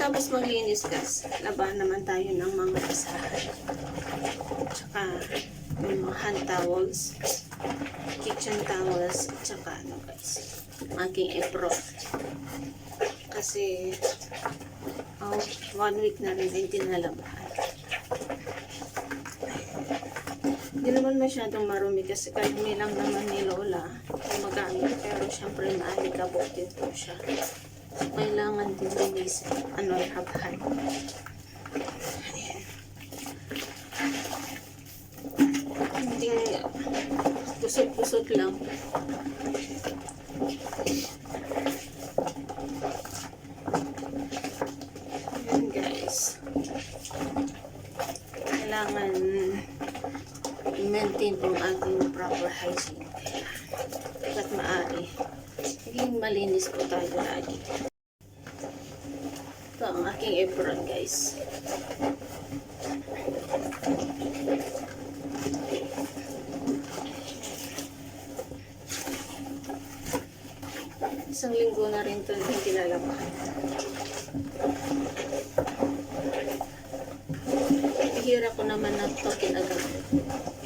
pagkatapos maglinis guys, laban naman tayo ng mga basahan. Tsaka yung mga hand towels, kitchen towels, tsaka ano guys, aking apron. Kasi, oh, one week na rin ay tinalabahan. Hindi naman masyadong marumi kasi kami lang naman ni Lola gumagamit. Pero syempre maalikabok din po siya. Kailangan din linisin. Ano, habahan. Ayan. Hindi kusot-kusot lang. Ayan guys. Kailangan i-maintain ang ating proper hygiene. Hanggat maaari, maging malinis po tayo lagi. Ito ang aking apron, guys. Isang linggo na rin ito hindi tinalabahan. Hihira ko naman na ito kinagamit.